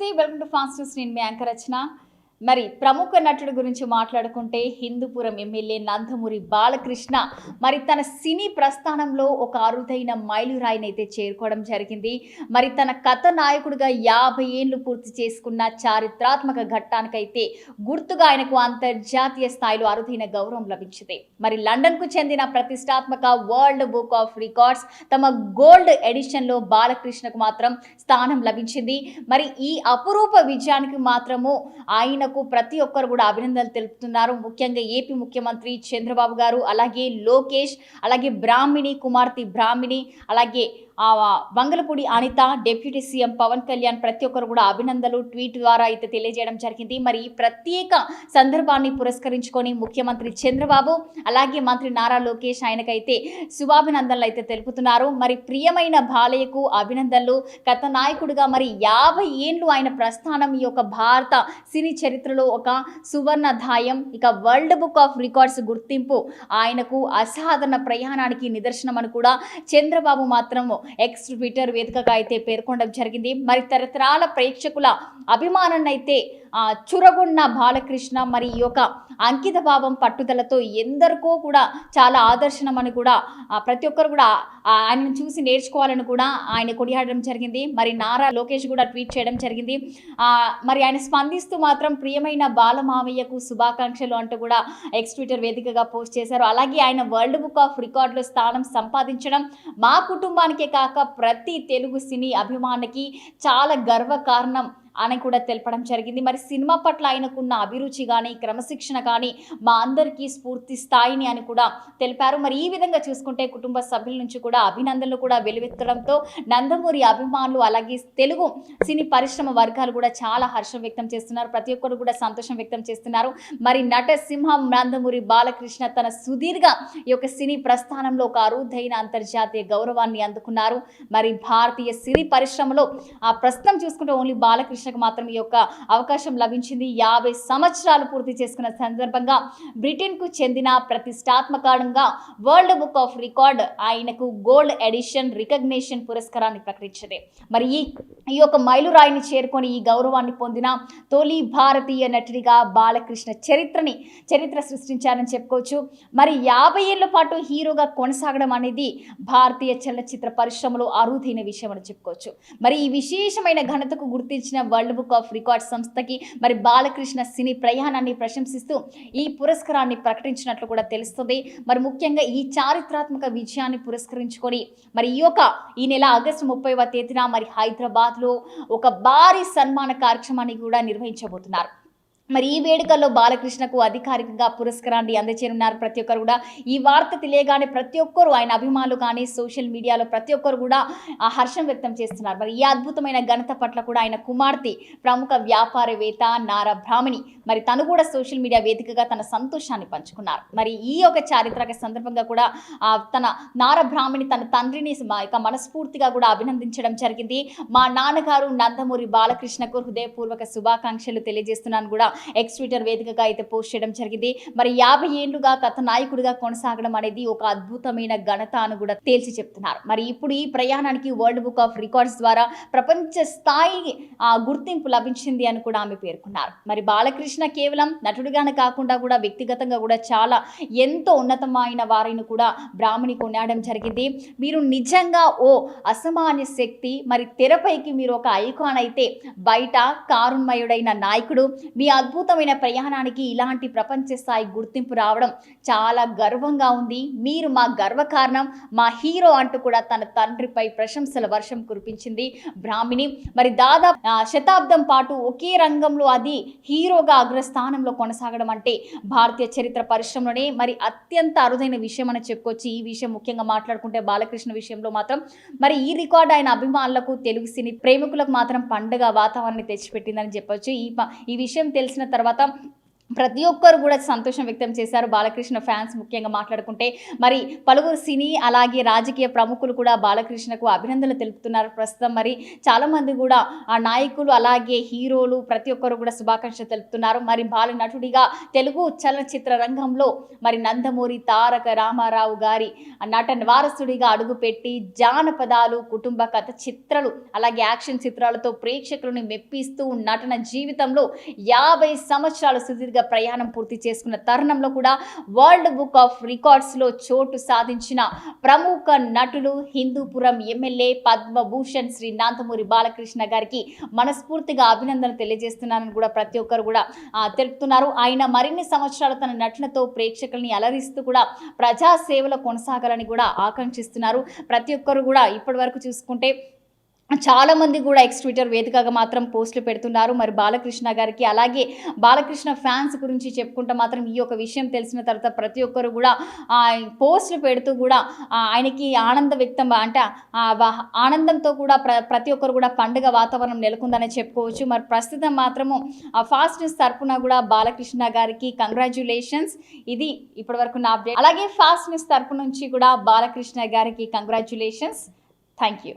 నమస్తే. Welcome to fast news నేను మీ anchor రచన. మరి ప్రముఖ నటుడు గురించి మాట్లాడుకుంటే హిందూపురం ఎమ్మెల్యే నందమూరి బాలకృష్ణ మరి తన సినీ ప్రస్థానంలో ఒక అరుదైన మైలురాయినైతే అయితే చేరుకోవడం జరిగింది. మరి తన కథ నాయకుడిగా యాభై ఏళ్ళు పూర్తి చేసుకున్న చారిత్రాత్మక ఘట్టానికైతే గుర్తుగా ఆయనకు అంతర్జాతీయ స్థాయిలో అరుదైన గౌరవం లభించింది. మరి లండన్కు చెందిన ప్రతిష్టాత్మక వరల్డ్ బుక్ ఆఫ్ రికార్డ్స్ తమ గోల్డ్ ఎడిషన్లో బాలకృష్ణకు మాత్రం స్థానం లభించింది. మరి ఈ అపురూప విజయానికి మాత్రము ఆయన ఆయనకు ప్రతి ఒక్కరు కూడా అభినందనలు తెలుపుతున్నారు. ముఖ్యంగా ఏపీ ముఖ్యమంత్రి చంద్రబాబు గారు అలాగే లోకేష్ అలాగే బ్రాహ్మిణి కుమార్తె బ్రాహ్మిణి అలాగే వంగలపూడి అనిత డిప్యూటీ సీఎం పవన్ కళ్యాణ్ ప్రతి ఒక్కరు కూడా అభినందనలు. ట్వీట్ ద్వారా అయితే తెలియజేయడం జరిగింది. మరి ఈ ప్రత్యేక సందర్భాన్ని పురస్కరించుకొని ముఖ్యమంత్రి చంద్రబాబు అలాగే మంత్రి నారా లోకేష్ ఆయనకైతే శుభాభినందనలు అయితే తెలుపుతున్నారు. మరి ప్రియమైన బాలయ్యకు అభినందనలు. గత నాయకుడిగా మరి యాభై ఏండ్లు ఆయన ప్రస్థానం ఈ యొక్క భారత సినీ చరిత్రలో ఒక సువర్ణధాయం ఇక వరల్డ్ బుక్ ఆఫ్ రికార్డ్స్ గుర్తింపు ఆయనకు అసాధారణ ప్రయాణానికి నిదర్శనం అని కూడా చంద్రబాబు మాత్రము ఎక్స్ ట్విట్టర్ వేదికగా అయితే పేర్కొనడం జరిగింది. మరి తరతరాల ప్రేక్షకుల అభిమానాన్ని అయితే చురగొన్న బాలకృష్ణ మరి ఈ యొక్క అంకిత భావం పట్టుదలతో ఎందరికో కూడా చాలా ఆదర్శనం అని కూడా ప్రతి ఒక్కరు కూడా ఆయనను చూసి నేర్చుకోవాలని కూడా ఆయన కొనియాడడం జరిగింది. మరి నారా లోకేష్ కూడా ట్వీట్ చేయడం జరిగింది. మరి ఆయన స్పందిస్తూ మాత్రం ప్రియమైన బాలమావయ్యకు శుభాకాంక్షలు అంటూ కూడా ఎక్స్ ట్విట్టర్ వేదికగా పోస్ట్ చేశారు. అలాగే ఆయన వరల్డ్ బుక్ ఆఫ్ రికార్డులో స్థానం సంపాదించడం మా కుటుంబానికే కాక ప్రతి తెలుగు సినీ అభిమానికి చాలా గర్వకారణం. అని కూడా తెలపడం జరిగింది. మరి సినిమా పట్ల ఆయనకున్న అభిరుచి కానీ క్రమశిక్షణ కానీ మా అందరికీ స్ఫూర్తి స్థాయిని అని కూడా తెలిపారు. మరి ఈ విధంగా చూసుకుంటే కుటుంబ సభ్యుల నుంచి కూడా అభినందనలు కూడా వెలువెత్తడంతో నందమూరి అభిమానులు అలాగే తెలుగు సినీ పరిశ్రమ వర్గాలు కూడా చాలా హర్షం వ్యక్తం చేస్తున్నారు. ప్రతి ఒక్కరు కూడా సంతోషం వ్యక్తం చేస్తున్నారు. మరి నట సింహం నందమూరి బాలకృష్ణ తన సుదీర్ఘ ఈ యొక్క సినీ ప్రస్థానంలో ఒక అరుదైన అంతర్జాతీయ గౌరవాన్ని అందుకున్నారు. మరి భారతీయ సినీ పరిశ్రమలో ఆ ప్రస్తుతం చూసుకుంటే ఓన్లీ బాలకృష్ణ కృష్ణకు మాత్రం ఈ యొక్క అవకాశం లభించింది. యాభై సంవత్సరాలు పూర్తి చేసుకున్న సందర్భంగా బ్రిటన్కు చెందిన ప్రతిష్టాత్మకంగా వరల్డ్ బుక్ ఆఫ్ రికార్డ్ ఆయనకు గోల్డ్ ఎడిషన్ రికగ్నేషన్ పురస్కారాన్ని ప్రకటించింది. మరి ఈ ఈ యొక్క మైలురాయిని చేరుకొని ఈ గౌరవాన్ని పొందిన తొలి భారతీయ నటుడిగా బాలకృష్ణ చరిత్రని చరిత్ర సృష్టించారని చెప్పుకోవచ్చు. మరి యాభై ఏళ్ళ పాటు హీరోగా కొనసాగడం అనేది భారతీయ చలనచిత్ర పరిశ్రమలో అరుదైన విషయం అని చెప్పుకోవచ్చు. మరి ఈ విశేషమైన ఘనతకు గుర్తించిన వరల్డ్ బుక్ ఆఫ్ రికార్డ్ సంస్థకి మరి బాలకృష్ణ సినీ ప్రయాణాన్ని ప్రశంసిస్తూ ఈ పురస్కారాన్ని ప్రకటించినట్లు కూడా తెలుస్తుంది. మరి ముఖ్యంగా ఈ చారిత్రాత్మక విజయాన్ని పురస్కరించుకొని మరి ఈ యొక్క ఈ నెల ఆగస్టు ముప్పైవ తేదీన మరి హైదరాబాద్లో ఒక భారీ సన్మాన కార్యక్రమాన్ని కూడా నిర్వహించబోతున్నారు. మరి ఈ వేడుకల్లో బాలకృష్ణకు అధికారికంగా పురస్కారాన్ని అందజేయనున్నారు. ప్రతి ఒక్కరు కూడా ఈ వార్త తెలియగానే ప్రతి ఒక్కరు ఆయన అభిమానులు కానీ సోషల్ మీడియాలో ప్రతి ఒక్కరు కూడా ఆ హర్షం వ్యక్తం చేస్తున్నారు. మరి ఈ అద్భుతమైన ఘనత పట్ల కూడా ఆయన కుమార్తె ప్రముఖ వ్యాపారవేత్త నారా బ్రాహ్మణి మరి తను కూడా సోషల్ మీడియా వేదికగా తన సంతోషాన్ని పంచుకున్నారు. మరి ఈ యొక్క చారిత్రక సందర్భంగా కూడా తన నార బ్రాహ్మణి తన తండ్రిని మా ఇక మనస్ఫూర్తిగా కూడా అభినందించడం జరిగింది. మా నాన్నగారు నందమూరి బాలకృష్ణకు హృదయపూర్వక శుభాకాంక్షలు తెలియజేస్తున్నాను కూడా. ఎక్స్ ట్విట్టర్ వేదికగా అయితే పోస్ట్ చేయడం జరిగింది. మరి యాభై ఏళ్ళుగా కథ నాయకుడిగా కొనసాగడం అనేది ఒక అద్భుతమైన ఘనత అని కూడా తేల్చి చెప్తున్నారు. మరి ఇప్పుడు ఈ ప్రయాణానికి వరల్డ్ బుక్ ఆఫ్ రికార్డ్స్ ద్వారా ప్రపంచ స్థాయి ఆ, గుర్తింపు లభించింది అని కూడా ఆమె పేర్కొన్నారు. మరి బాలకృష్ణ కేవలం నటుడిగానే కాకుండా కూడా వ్యక్తిగతంగా కూడా చాలా ఎంతో ఉన్నతమైన వారిని కూడా బ్రాహ్మణి కొనియాడడం జరిగింది. మీరు నిజంగా ఓ అసమాన్య శక్తి మరి తెరపైకి మీరు ఒక ఐకాన్ అయితే బయట కారుణ్మయుడైన నాయకుడు మీ అద్భుతమైన ప్రయాణానికి ఇలాంటి ప్రపంచ స్థాయి గుర్తింపు రావడం చాలా గర్వంగా ఉంది. మీరు మా గర్వకారణం మా హీరో అంటూ కూడా తన తండ్రిపై ప్రశంసల వర్షం కురిపించింది బ్రాహ్మిణి. మరి దాదాపు ఆ, శతాబ్దం పాటు ఒకే రంగంలో అది హీరోగా అగ్రస్థానంలో కొనసాగడం అంటే భారతీయ చరిత్ర పరిశ్రమలోనే మరి అత్యంత అరుదైన విషయం అని చెప్పుకోవచ్చు. ఈ విషయం ముఖ్యంగా మాట్లాడుకుంటే బాలకృష్ణ విషయంలో మాత్రం. మరి ఈ రికార్డ్ ఆయన అభిమానులకు తెలుగు సినీ ప్రేమికులకు మాత్రం పండుగ వాతావరణాన్ని తెచ్చిపెట్టిందని చెప్పొచ్చు. ఈ ఈ విషయం తెలిసిన తర్వాత ప్రతి ఒక్కరు కూడా సంతోషం వ్యక్తం చేశారు. బాలకృష్ణ ఫ్యాన్స్ ముఖ్యంగా మాట్లాడుకుంటే మరి పలువురు సినీ అలాగే రాజకీయ ప్రముఖులు కూడా బాలకృష్ణకు అభినందనలు తెలుపుతున్నారు. ప్రస్తుతం మరి చాలామంది కూడా ఆ నాయకులు అలాగే హీరోలు ప్రతి ఒక్కరు కూడా శుభాకాంక్షలు తెలుపుతున్నారు. మరి బాల నటుడిగా తెలుగు చలనచిత్ర రంగంలో మరి నందమూరి తారక రామారావు గారి నటన వారసుడిగా అడుగుపెట్టి జానపదాలు కుటుంబ కథ చిత్రాలు అలాగే యాక్షన్ చిత్రాలతో ప్రేక్షకులను మెప్పిస్తూ నటన జీవితంలో యాభై సంవత్సరాలు సుదీర్ఘ ప్రయాణం పూర్తి చేసుకున్న తరుణంలో కూడా వరల్డ్ బుక్ ఆఫ్ రికార్డ్స్లో చోటు సాధించిన ప్రముఖ నటులు హిందూపురం ఎమ్మెల్యే పద్మభూషణ్ శ్రీ నాంతమూరి బాలకృష్ణ గారికి మనస్ఫూర్తిగా అభినందనలు తెలియజేస్తున్నానని కూడా ప్రతి ఒక్కరు కూడా తెలుపుతున్నారు. ఆయన మరిన్ని సంవత్సరాలు తన నటనతో ప్రేక్షకుల్ని అలరిస్తూ కూడా ప్రజా సేవలో కొనసాగాలని కూడా ఆకాంక్షిస్తున్నారు. ప్రతి ఒక్కరు కూడా ఇప్పటి వరకు చూసుకుంటే చాలా మంది కూడా ఎక్స్ ట్విట్టర్ వేదికగా మాత్రం పోస్టులు పెడుతున్నారు. మరి బాలకృష్ణ గారికి అలాగే బాలకృష్ణ ఫ్యాన్స్ గురించి చెప్పుకుంటే మాత్రం ఈ యొక్క విషయం తెలిసిన తర్వాత ప్రతి ఒక్కరు కూడా పోస్టులు పెడుతూ కూడా ఆయనకి ఆనంద వ్యక్తం అంటే ఆనందంతో కూడా ప్ర ప్రతి ఒక్కరు కూడా పండుగ వాతావరణం నెలకొందని చెప్పుకోవచ్చు. మరి ప్రస్తుతం మాత్రము ఆ ఫాస్ట్ న్యూస్ తరఫున కూడా బాలకృష్ణ గారికి కంగ్రాచ్యులేషన్స్ ఇది ఇప్పటివరకు నా అప్డేట్ అలాగే ఫాస్ట్ న్యూస్ తరపు నుంచి కూడా బాలకృష్ణ గారికి కంగ్రాచ్యులేషన్స్ థ్యాంక్ యూ